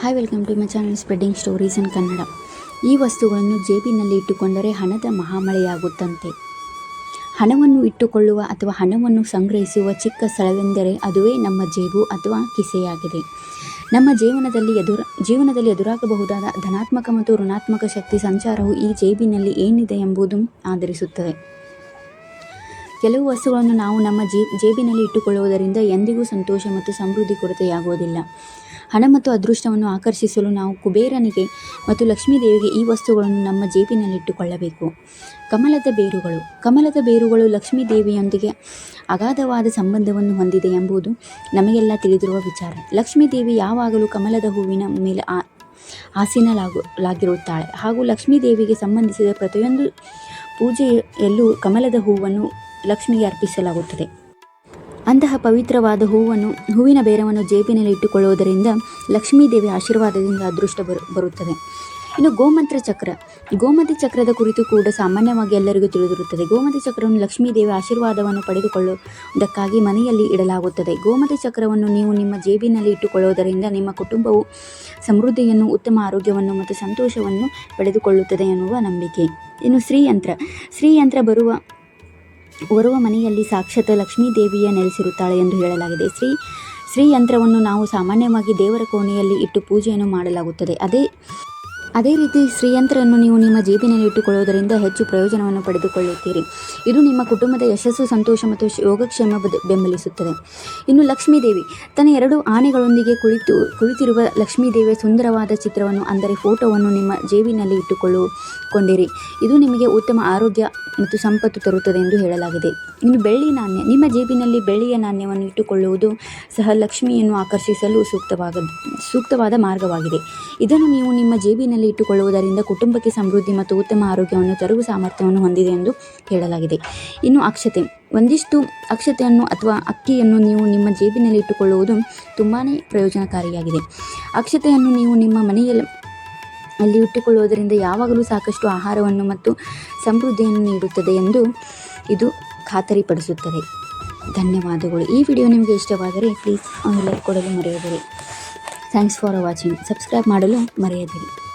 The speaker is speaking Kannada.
Hi welcome to my channel spreading stories in Kannada ಈ ವಸ್ತುಗಳನ್ನು ಜೇಬಿನಲ್ಲಿ ಇಟ್ಟುಕೊಂಡರೆ ಹಣದ ಮಹಾಮಳೆಯಾಗುತ್ತಂತೆ. ಹಣವನ್ನು ಇಟ್ಟುಕೊಳ್ಳುವ ಅಥವಾ ಹಣವನ್ನು ಸಂಗ್ರಹಿಸುವ ಚಿಕ್ಕ ಸ್ಥಳವೆಂದರೆ ಅದುವೇ ನಮ್ಮ ಜೇಬು ಅಥವಾ ಕಿಸೆಯಾಗಿದೆ. ನಮ್ಮ ಜೀವನದಲ್ಲಿ ಎದುರ, ಜೀವನದಲ್ಲಿ ಎದುರಾಗಬಹುದಾದ ಧನಾತ್ಮಕ ಮತ್ತು ಋಣಾತ್ಮಕ ಶಕ್ತಿ ಸಂಚಾರವು ಈ ಜೇಬಿನಲ್ಲಿ ಏನಿದೆ ಎಂಬುದು ಆಧರಿಸುತ್ತದೆ. ಕೆಲವು ವಸ್ತುಗಳನ್ನು ನಾವು ನಮ್ಮ ಜೇಬಿನಲ್ಲಿ ಇಟ್ಟುಕೊಳ್ಳುವುದರಿಂದ ಎಂದಿಗೂ ಸಂತೋಷ ಮತ್ತು ಸಮೃದ್ಧಿ ಕೊರತೆಯಾಗುವುದಿಲ್ಲ. ಹಣ ಮತ್ತು ಅದೃಷ್ಟವನ್ನು ಆಕರ್ಷಿಸಲು ನಾವು ಕುಬೇರನಿಗೆ ಮತ್ತು ಲಕ್ಷ್ಮೀದೇವಿಗೆ ಈ ವಸ್ತುಗಳನ್ನು ನಮ್ಮ ಜೇಬಿನಲ್ಲಿಟ್ಟುಕೊಳ್ಳಬೇಕು. ಕಮಲದ ಬೇರುಗಳು. ಕಮಲದ ಬೇರುಗಳು ಲಕ್ಷ್ಮೀದೇವಿಯೊಂದಿಗೆ ಅಗಾಧವಾದ ಸಂಬಂಧವನ್ನು ಹೊಂದಿದೆ ಎಂಬುದು ನಮಗೆಲ್ಲ ತಿಳಿದಿರುವ ವಿಚಾರ. ಲಕ್ಷ್ಮೀದೇವಿ ಯಾವಾಗಲೂ ಕಮಲದ ಹೂವಿನ ಮೇಲೆ ಆ ಆಸೀನಲಾಗು ಲಾಗಿರುತ್ತಾಳೆ ಹಾಗೂ ಲಕ್ಷ್ಮೀದೇವಿಗೆ ಸಂಬಂಧಿಸಿದ ಪ್ರತಿಯೊಂದು ಪೂಜೆಯಲ್ಲೂ ಕಮಲದ ಹೂವನ್ನು ಲಕ್ಷ್ಮಿಗೆ ಅರ್ಪಿಸಲಾಗುತ್ತದೆ. ಅಂತಹ ಪವಿತ್ರವಾದ ಹೂವನ್ನು, ಹೂವಿನ ಬೇರವನ್ನು ಜೇಬಿನಲ್ಲಿ ಇಟ್ಟುಕೊಳ್ಳುವುದರಿಂದ ಲಕ್ಷ್ಮೀದೇವಿ ಆಶೀರ್ವಾದದಿಂದ ಅದೃಷ್ಟ ಬರು, ಬರುತ್ತದೆ. ಇನ್ನು ಗೋಮಂತ್ರ ಚಕ್ರ. ಗೋಮತಿ ಚಕ್ರದ ಕುರಿತು ಕೂಡ ಸಾಮಾನ್ಯವಾಗಿ ಎಲ್ಲರಿಗೂ ತಿಳಿದಿರುತ್ತದೆ. ಗೋಮತಿ ಚಕ್ರವನ್ನು ಲಕ್ಷ್ಮೀದೇವಿ ಆಶೀರ್ವಾದವನ್ನು ಪಡೆದುಕೊಳ್ಳುವುದಕ್ಕಾಗಿ ಮನೆಯಲ್ಲಿ ಇಡಲಾಗುತ್ತದೆ. ಗೋಮತಿ ಚಕ್ರವನ್ನು ನೀವು ನಿಮ್ಮ ಜೇಬಿನಲ್ಲಿ ಇಟ್ಟುಕೊಳ್ಳುವುದರಿಂದ ನಿಮ್ಮ ಕುಟುಂಬವು ಸಮೃದ್ಧಿಯನ್ನು, ಉತ್ತಮ ಆರೋಗ್ಯವನ್ನು ಮತ್ತು ಸಂತೋಷವನ್ನು ಪಡೆದುಕೊಳ್ಳುತ್ತದೆ ಎನ್ನುವ ನಂಬಿಕೆ. ಇನ್ನು ಶ್ರೀಯಂತ್ರ. ಶ್ರೀಯಂತ್ರ ಬರುವ ಬರುವ ಮನೆಯಲ್ಲಿ ಸಾಕ್ಷಾತ್ ಲಕ್ಷ್ಮೀ ದೇವಿಯ ನೆಲೆಸಿರುತ್ತಾಳೆ ಎಂದು ಹೇಳಲಾಗಿದೆ. ಶ್ರೀ ಶ್ರೀ ಯಂತ್ರವನ್ನು ನಾವು ಸಾಮಾನ್ಯವಾಗಿ ದೇವರ ಕೋಣೆಯಲ್ಲಿ ಇಟ್ಟು ಪೂಜೆಯನ್ನು ಮಾಡಲಾಗುತ್ತದೆ. ಅದೇ ಅದೇ ರೀತಿ ಶ್ರೀಯಂತ್ರವನ್ನು ನೀವು ನಿಮ್ಮ ಜೇಬಿನಲ್ಲಿ ಇಟ್ಟುಕೊಳ್ಳುವುದರಿಂದ ಹೆಚ್ಚು ಪ್ರಯೋಜನವನ್ನು ಪಡೆದುಕೊಳ್ಳುತ್ತೀರಿ. ಇದು ನಿಮ್ಮ ಕುಟುಂಬದ ಯಶಸ್ಸು, ಸಂತೋಷ ಮತ್ತು ಯೋಗಕ್ಷೇಮ ಬೆಂಬಲಿಸುತ್ತದೆ. ಇನ್ನು ಲಕ್ಷ್ಮೀದೇವಿ, ತನ್ನ ಎರಡು ಆನೆಗಳೊಂದಿಗೆ ಕುಳಿತು, ಕುಳಿತಿರುವ ಲಕ್ಷ್ಮೀದೇವಿಯ ಸುಂದರವಾದ ಚಿತ್ರವನ್ನು, ಅಂದರೆ ಫೋಟೋವನ್ನು ನಿಮ್ಮ ಜೇಬಿನಲ್ಲಿ ಇಟ್ಟುಕೊಳ್ಳುಕೊಂಡಿರಿ. ಇದು ನಿಮಗೆ ಉತ್ತಮ ಆರೋಗ್ಯ ಮತ್ತು ಸಂಪತ್ತು ತರುತ್ತದೆ ಎಂದು ಹೇಳಲಾಗಿದೆ. ಇನ್ನು ಬೆಳ್ಳಿ ನಾಣ್ಯ, ನಿಮ್ಮ ಜೇಬಿನಲ್ಲಿ ಬೆಳ್ಳಿಯ ನಾಣ್ಯವನ್ನು ಇಟ್ಟುಕೊಳ್ಳುವುದು ಸಹ ಲಕ್ಷ್ಮಿಯನ್ನು ಆಕರ್ಷಿಸಲು ಸೂಕ್ತವಾದ ಸೂಕ್ತವಾದ ಮಾರ್ಗವಾಗಿದೆ. ಇದನ್ನು ನೀವು ನಿಮ್ಮ ಜೇಬಿನಲ್ಲಿ ಇಟ್ಟುಕೊಳ್ಳುವುದರಿಂದ ಕುಟುಂಬಕ್ಕೆ ಸಮೃದ್ಧಿ ಮತ್ತು ಉತ್ತಮ ಆರೋಗ್ಯವನ್ನು, ತರುವ ಸಾಮರ್ಥ್ಯವನ್ನು ಹೊಂದಿದೆ ಎಂದು ಹೇಳಲಾಗಿದೆ. ಇನ್ನು ಅಕ್ಷತೆ. ಒಂದಿಷ್ಟು ಅಕ್ಷತೆಯನ್ನು ಅಥವಾ ಅಕ್ಕಿಯನ್ನು ನೀವು ನಿಮ್ಮ ಜೇಬಿನಲ್ಲಿ ಇಟ್ಟುಕೊಳ್ಳುವುದು ತುಂಬಾ ಪ್ರಯೋಜನಕಾರಿಯಾಗಿದೆ. ಅಕ್ಷತೆಯನ್ನು ನೀವು ನಿಮ್ಮ ಮನೆಯಲ್ಲಿ ಅಲ್ಲಿ ಇಟ್ಟುಕೊಳ್ಳುವುದರಿಂದ ಯಾವಾಗಲೂ ಸಾಕಷ್ಟು ಆಹಾರವನ್ನು ಮತ್ತು ಸಮೃದ್ಧಿಯನ್ನು ನೀಡುತ್ತದೆ ಎಂದು ಇದು ಖಾತರಿಪಡಿಸುತ್ತದೆ. ಧನ್ಯವಾದಗಳು. ಈ ವಿಡಿಯೋ ನಿಮಗೆ ಇಷ್ಟವಾದರೆ ಪ್ಲೀಸ್ ಲೈಕ್ ಕೊಡಲು ಮರೆಯದಿರಿ. Thanks for watching. ಸಬ್ಸ್ಕ್ರೈಬ್ ಮಾಡಲು ಮರೆಯದಿರಿ.